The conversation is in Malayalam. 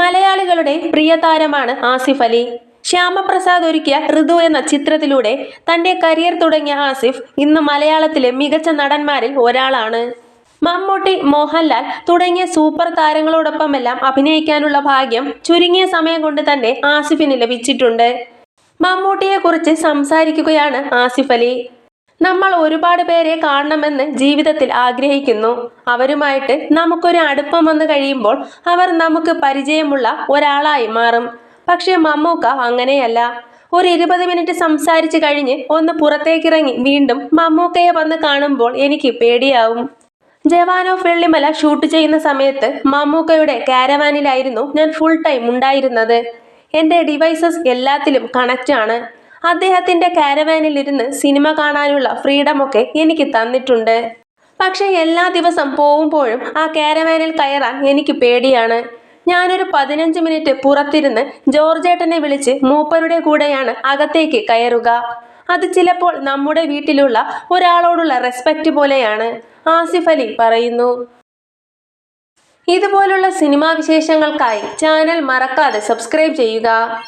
മലയാളികളുടെ പ്രിയതാരമാണ് ആസിഫ് അലി. ശ്യാമപ്രസാദ് ഒരുക്കിയ ഋതു എന്ന ചിത്രത്തിലൂടെ തന്റെ കരിയർ തുടങ്ങിയ ആസിഫ് ഇന്ന് മലയാളത്തിലെ മികച്ച നടന്മാരിൽ ഒരാളാണ്. മമ്മൂട്ടി മോഹൻലാൽ തുടങ്ങിയ സൂപ്പർ താരങ്ങളോടൊപ്പമെല്ലാം അഭിനയിക്കാനുള്ള ഭാഗ്യം ചുരുങ്ങിയ സമയം കൊണ്ട് തന്നെ ആസിഫിന് ലഭിച്ചിട്ടുണ്ട്. മമ്മൂട്ടിയെക്കുറിച്ച് സംസാരിക്കുകയാണ് ആസിഫ് അലി. നമ്മൾ ഒരുപാട് പേരെ കാണണമെന്ന് ജീവിതത്തിൽ ആഗ്രഹിക്കുന്നു. അവരുമായിട്ട് നമുക്കൊരു അടുപ്പം വന്നു കഴിയുമ്പോൾ അവർ നമുക്ക് പരിചയമുള്ള ഒരാളായി മാറും. പക്ഷേ മമ്മൂക്ക അങ്ങനെയല്ല. ഒരു ഇരുപത് മിനിറ്റ് സംസാരിച്ച് കഴിഞ്ഞ് ഒന്ന് പുറത്തേക്കിറങ്ങി വീണ്ടും മമ്മൂക്കയെ വന്ന് കാണുമ്പോൾ എനിക്ക് പേടിയാവും. ജവാൻ ഓഫ് വെള്ളിമല ഷൂട്ട് ചെയ്യുന്ന സമയത്ത് മമ്മൂക്കയുടെ കാരവാനിലായിരുന്നു ഞാൻ ഫുൾ ടൈം ഉണ്ടായിരുന്നത്. എന്റെ ഡിവൈസസ് എല്ലാത്തിലും കണക്റ്റ് ആണ്. അദ്ദേഹത്തിന്റെ കാരവാനിൽ ഇരുന്ന് സിനിമ കാണാനുള്ള ഫ്രീഡമൊക്കെ എനിക്ക് തന്നിട്ടുണ്ട്. പക്ഷേ എല്ലാ ദിവസം പോകുമ്പോഴും ആ കാരവാനിൽ കയറാൻ എനിക്ക് പേടിയാണ്. ഞാനൊരു പതിനഞ്ച് മിനിറ്റ് പുറത്തിരുന്ന് ജോർജേട്ടനെ വിളിച്ച് മൂപ്പരുടെ കൂടെയാണ് അകത്തേക്ക് കയറുക. അത് ചിലപ്പോൾ നമ്മുടെ വീട്ടിലുള്ള ഒരാളോടുള്ള റെസ്പെക്റ്റ് പോലെയാണ് ആസിഫ് അലി പറയുന്നു. ഇതുപോലുള്ള സിനിമാ വിശേഷങ്ങൾക്കായി ചാനൽ മറക്കാതെ സബ്സ്ക്രൈബ് ചെയ്യുക.